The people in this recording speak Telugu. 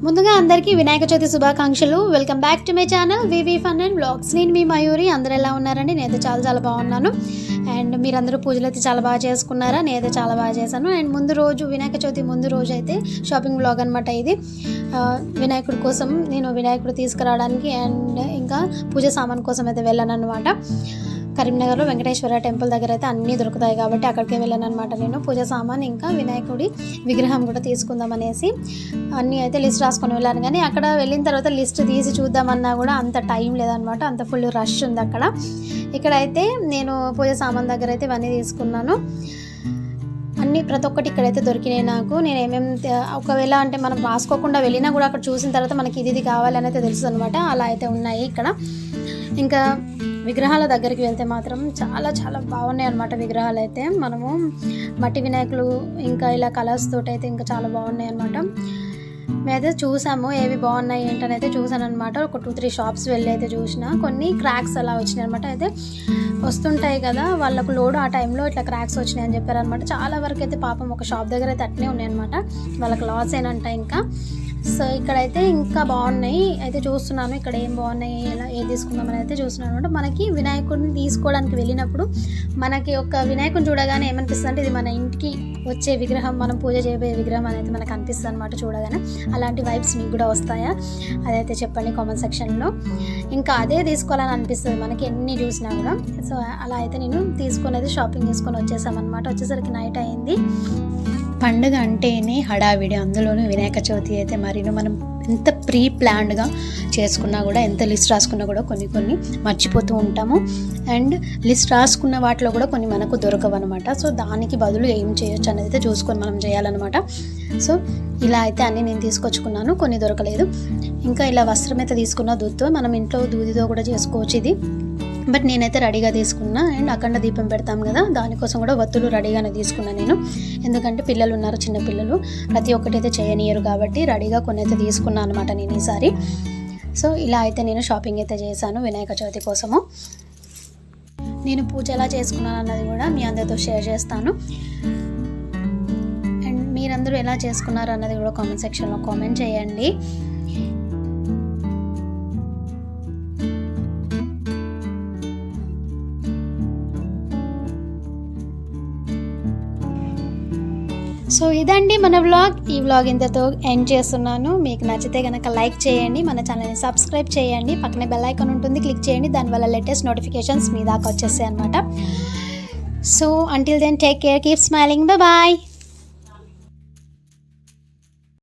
ముందుగా అందరికీ వినాయక చవితి శుభాకాంక్షలు. Welcome back to my channel VV fun and blogs నేను మీ మయూరి అందరూ ఎలా ఉన్నారండి? నేనైతే చాలా చాలా బాగున్నాను. అండ్ మీరందరూ పూజలు అయితే చాలా బాగా చేసుకున్నారా? నేనైతే చాలా బాగా చేశాను. అండ్ ముందు రోజు వినాయక చవితి ముందు రోజు అయితే షాపింగ్ బ్లాగ్ అనమాట ఇది. వినాయకుడి కోసం నేను వినాయకుడు తీసుకురావడానికి అండ్ ఇంకా పూజ సామాన్ కోసం అయితే వెళ్ళాను అనమాట కరీంనగర్లో వెంకటేశ్వర టెంపుల్ దగ్గర అయితే అన్నీ దొరుకుతాయి కాబట్టి అక్కడికే వెళ్ళాను అనమాట నేను. పూజ సామాన్ ఇంకా వినాయకుడి విగ్రహం కూడా తీసుకుందాం అనేసి అన్నీ అయితే లిస్ట్ రాసుకొని వెళ్ళాను. కానీ అక్కడ వెళ్ళిన తర్వాత లిస్ట్ తీసి చూద్దామన్నా కూడా అంత టైం లేదనమాట అంత ఫుల్ రష్ ఉంది అక్కడ. ఇక్కడైతే నేను పూజ సామాన్ దగ్గర అయితే ఇవన్నీ తీసుకున్నాను. అన్ని ప్రతి ఒక్కటి ఇక్కడైతే దొరికినాయి నాకు. నేను ఏమేమి ఒకవేళ అంటే మనం రాసుకోకుండా వెళ్ళినా కూడా అక్కడ చూసిన తర్వాత మనకి ఇది ఇది కావాలని అయితే తెలుసు అనమాట అలా అయితే ఉన్నాయి ఇక్కడ. ఇంకా విగ్రహాల దగ్గరికి వెళ్తే మాత్రం చాలా చాలా బాగున్నాయి అనమాట విగ్రహాలు అయితే. మనము మట్టి వినాయకులు ఇంకా ఇలా కలర్స్ తోటి అయితే ఇంకా చాలా బాగున్నాయి అనమాట మేమైతే చూసాము ఏవి బాగున్నాయి ఏంటని అయితే చూసాను అనమాట ఒక టూ త్రీ షాప్స్ వెళ్ళి అయితే చూసిన. కొన్ని క్రాక్స్ అలా వచ్చినాయి అనమాట అయితే వస్తుంటాయి కదా వాళ్ళకు లోడ్ ఆ టైంలో ఇట్లా క్రాక్స్ వచ్చినాయి అని చెప్పారనమాట చాలా వరకు అయితే పాపం ఒక షాప్ దగ్గర అయితే అట్నే ఉన్నాయి అనమాట వాళ్ళకి లాస్ ఏనంట ఇంకా. సో ఇక్కడైతే ఇంకా బాగున్నాయి. అయితే చూస్తున్నాను ఇక్కడ ఏం బాగున్నాయి ఎలా ఏది తీసుకుందామని అయితే చూస్తున్నాను అనమాట. మనకి వినాయకుడిని తీసుకోవడానికి వెళ్ళినప్పుడు మనకి ఒక వినాయకుని చూడగానే ఏమనిపిస్తుంది అంటే ఇది మన ఇంటికి వచ్చే విగ్రహం మనం పూజ చేయబోయే విగ్రహం అనేది మనకు అనిపిస్తుంది అనమాట చూడగానే. అలాంటి వైబ్స్ మీకు కూడా వస్తాయా? అదైతే చెప్పండి కామెంట్ సెక్షన్లో. ఇంకా అదే తీసుకోవాలని అనిపిస్తుంది మనకి ఎన్ని చూసినా కూడా. సో అలా అయితే నేను తీసుకునేది అయితే షాపింగ్ చేసుకొని వచ్చేసామన్నమాట. వచ్చేసరికి నైట్ అయింది. పండుగ అంటేనే హడావిడి. అందులోనూ వినాయక చవితి అయితే మరి మనం ఎంత ప్రీ ప్లాన్డ్గా చేసుకున్నా కూడా ఎంత లిస్ట్ రాసుకున్నా కూడా కొన్ని కొన్ని మర్చిపోతూ ఉంటాము. అండ్ లిస్ట్ రాసుకున్న వాటిలో కూడా కొన్ని మనకు దొరకవు అనమాట సో దానికి బదులు ఏం చేయొచ్చు అనేది అయితే చూసుకొని మనం చేయాలన్నమాట. సో ఇలా అయితే అన్నీ నేను తీసుకొచ్చుకున్నాను కొన్ని దొరకలేదు. ఇంకా ఇలా వస్త్రం అయితే తీసుకున్న దూదితో మనం ఇంట్లో దూదితో కూడా చేసుకోవచ్చు ఇది. బట్ నేనైతే రెడీగా తీసుకున్నా. అండ్ అఖండ దీపం పెడతాం కదా దానికోసం కూడా వత్తులు రెడీగానే తీసుకున్నాను నేను. ఎందుకంటే పిల్లలు ఉన్నారు చిన్న పిల్లలు. ప్రతి ఒక్కటి అయితే చేయనియరు కాబట్టి రెడీగా కొన్ని అయితే తీసుకున్నాను అనమాట నేను ఈసారి. సో ఇలా అయితే నేను షాపింగ్ అయితే చేశాను వినాయక చవితి కోసము. నేను పూజ ఎలా చేసుకున్నాను అన్నది కూడా మీ అందరితో షేర్ చేస్తాను. అండ్ మీరందరూ ఎలా చేసుకున్నారు అన్నది కూడా కామెంట్ సెక్షన్లో కామెంట్ చేయండి. సో ఇదండి మన వ్లాగ్. ఈ వ్లాగ్ ఇంతతో ఎండ్ చేస్తున్నాను. మీకు నచ్చితే కనుక లైక్ చేయండి మన ఛానల్ని సబ్స్క్రైబ్ చేయండి. పక్కనే బెల్ ఐకాన్ ఉంటుంది క్లిక్ చేయండి. దానివల్ల లేటెస్ట్ నోటిఫికేషన్స్ మీ దాకా వచ్చేస్తాయి అనమాట so until then take care keep smiling bye